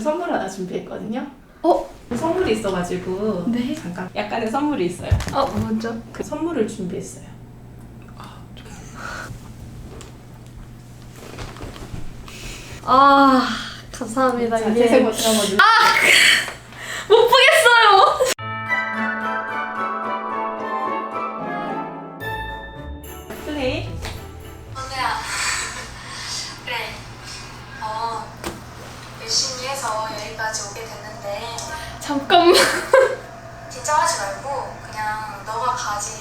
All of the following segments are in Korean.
선물 하나 준비했거든요. 어? 선물이 있어가지고 네. 잠깐 약간의 선물이 있어요. 어 뭐죠? 그 선물을 준비했어요. 아 감사합니다 자, 이게 재생 버튼 한번 누르. 못 보겠어요. 플레이. 잠깐만. 긴장하지 말고 그냥 너가 가진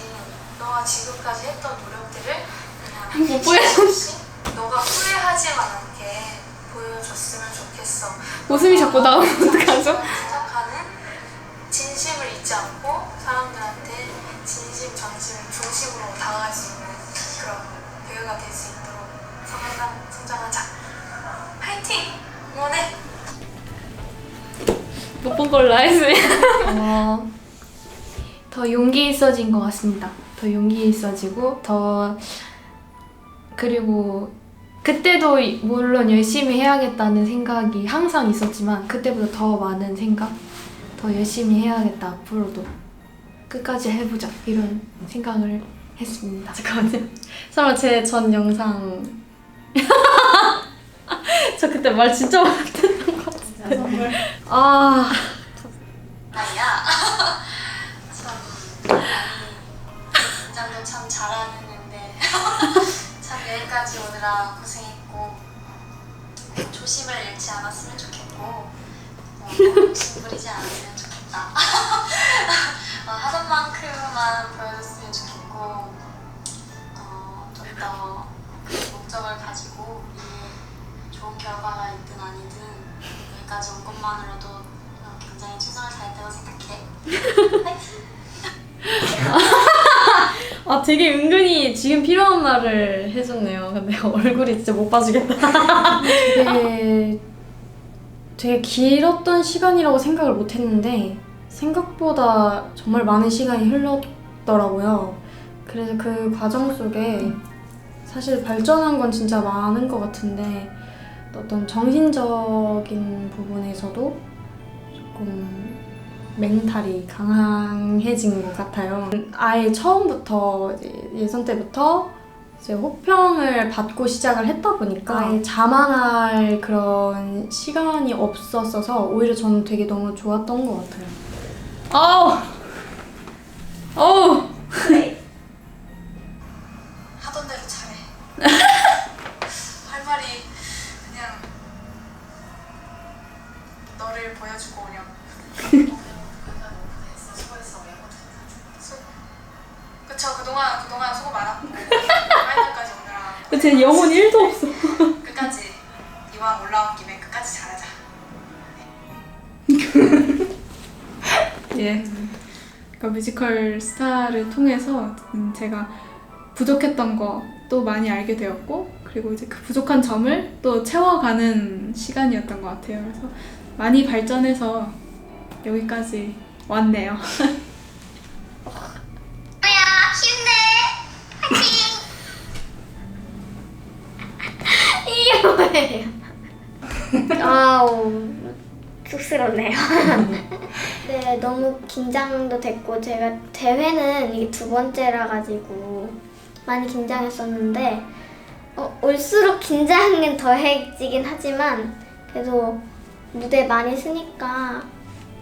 너가 지금까지 했던 노력들을 그냥 못 보여줘. 없이 너가 후회하지만 않게 보여줬으면 좋겠어 웃음이 자꾸 나오면 어떡하죠? 생각하는 진심을 잊지 않고 사람들한테 진심 전심을 중심으로 다가갈 수 있는 그런 배우가 될 수 있도록 성장, 성장하자 파이팅! 응원해! 못본 걸로 하겠습니다. 어, 더 용기 있어진 것 같습니다. 더 용기 있어지고 더 그리고 그때도 물론 열심히 해야겠다는 생각이 항상 있었지만 그때보다 더 많은 생각, 더 열심히 해야겠다 앞으로도 끝까지 해보자 이런 생각을 했습니다. 잠깐만요. 설마 제 전 영상 저 그때 말 진짜 못했던 것 선물. 아 고생했고 조심을 잃지 않았으면 좋겠고 어, 욕심 부리지 않았으면 좋겠다 어, 하던 만큼만 보여줬으면 좋겠고 어, 좀더 그 목적을 가지고 이 좋은 결과가 있든 아니든 여기까지 온 것만으로도 어, 굉장히 최선을 다했다고 생각해! 아 되게 은근히 지금 필요한 말을 해줬네요. 근데 얼굴이 진짜 못 봐주겠다. 되게 되게 길었던 시간이라고 생각을 못했는데 생각보다 정말 많은 시간이 흘렀더라고요. 그래서 그 과정 속에 사실 발전한 건 진짜 많은 것 같은데 어떤 정신적인 부분에서도 조금 멘탈이 강해진 것 같아요. 아예 처음부터 예선 때부터 이제 호평을 받고 시작을 했다 보니까 아예 자만할 그런 시간이 없었어서 오히려 저는 되게 너무 좋았던 것 같아요. 아우! 어우! 하던 대로 잘해. 할 말이 그냥 너를 보여주고 오렴. 그쵸 그동안 그동안 수고 많았고 파이널까지 오느라 제 영혼 1도 없어. 끝까지 이왕 올라온 김에 끝까지 잘하자. 예. 그러니까 뮤지컬 스타를 통해서 음, 제가 부족했던 거 또 많이 알게 되었고 그리고 이제 그 부족한 점을 또 채워가는 시간이었던 것 같아요. 그래서 많이 발전해서 여기까지 왔네요. 이게 뭐예요? 아우 쑥스럽네요. 네, 너무 긴장도 됐고 제가 대회는 이게 두 번째라 가지고 많이 긴장했었는데 어, 올수록 긴장은 더해지긴 하지만 그래도 무대 많이 쓰니까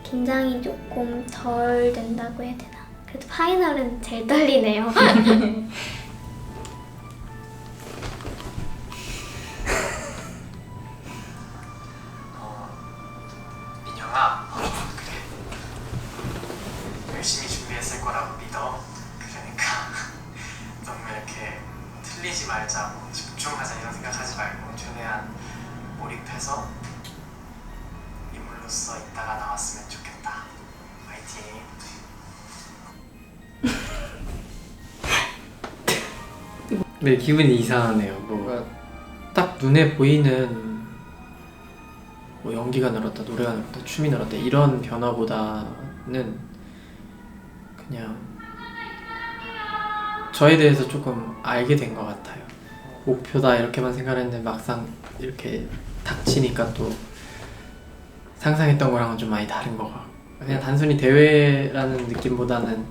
긴장이 조금 덜 된다고 해야 되나? 그래도 파이널은 제일 떨리네요. 열심히 준비했을 거라고 믿어. 그러니까 너무 이렇게 틀리지 말자고 집중하자 이런 생각하지 말고 최대한 몰입해서 인물로서 있다가 나왔으면 좋겠다. 화이팅. 네, 기분이 이상하네요. 뭐가 딱 눈에 보이는 뭐 연기가 늘었다, 노래가 늘었다, 춤이 늘었다 이런 변화보다는 그냥 저에 대해서 조금 알게 된 것 같아요. 목표다 이렇게만 생각했는데 막상 이렇게 닥치니까 또 상상했던 거랑은 좀 많이 다른 것 같고 그냥 단순히 대회라는 느낌보다는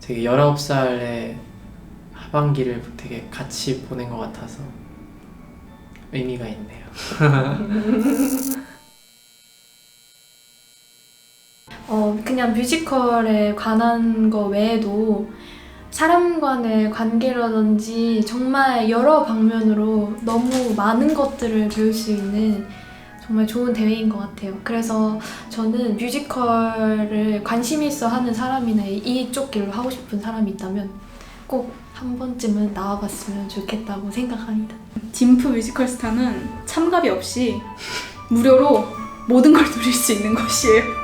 되게 19살의 하반기를 되게 같이 보낸 것 같아서 의미가 있네요. 어, 그냥 뮤지컬에 관한 거 외에도 사람 간의 관계라든지 정말 여러 방면으로 너무 많은 것들을 배울 수 있는 정말 좋은 대회인 것 같아요. 그래서 저는 뮤지컬을 관심 있어 하는 사람이나 이쪽 길로 하고 싶은 사람이 있다면 꼭 한 번쯤은 나와봤으면 좋겠다고 생각합니다. dim프 뮤지컬 스타는 참가비 없이 무료로 모든 걸 누릴 수 있는 것이에요.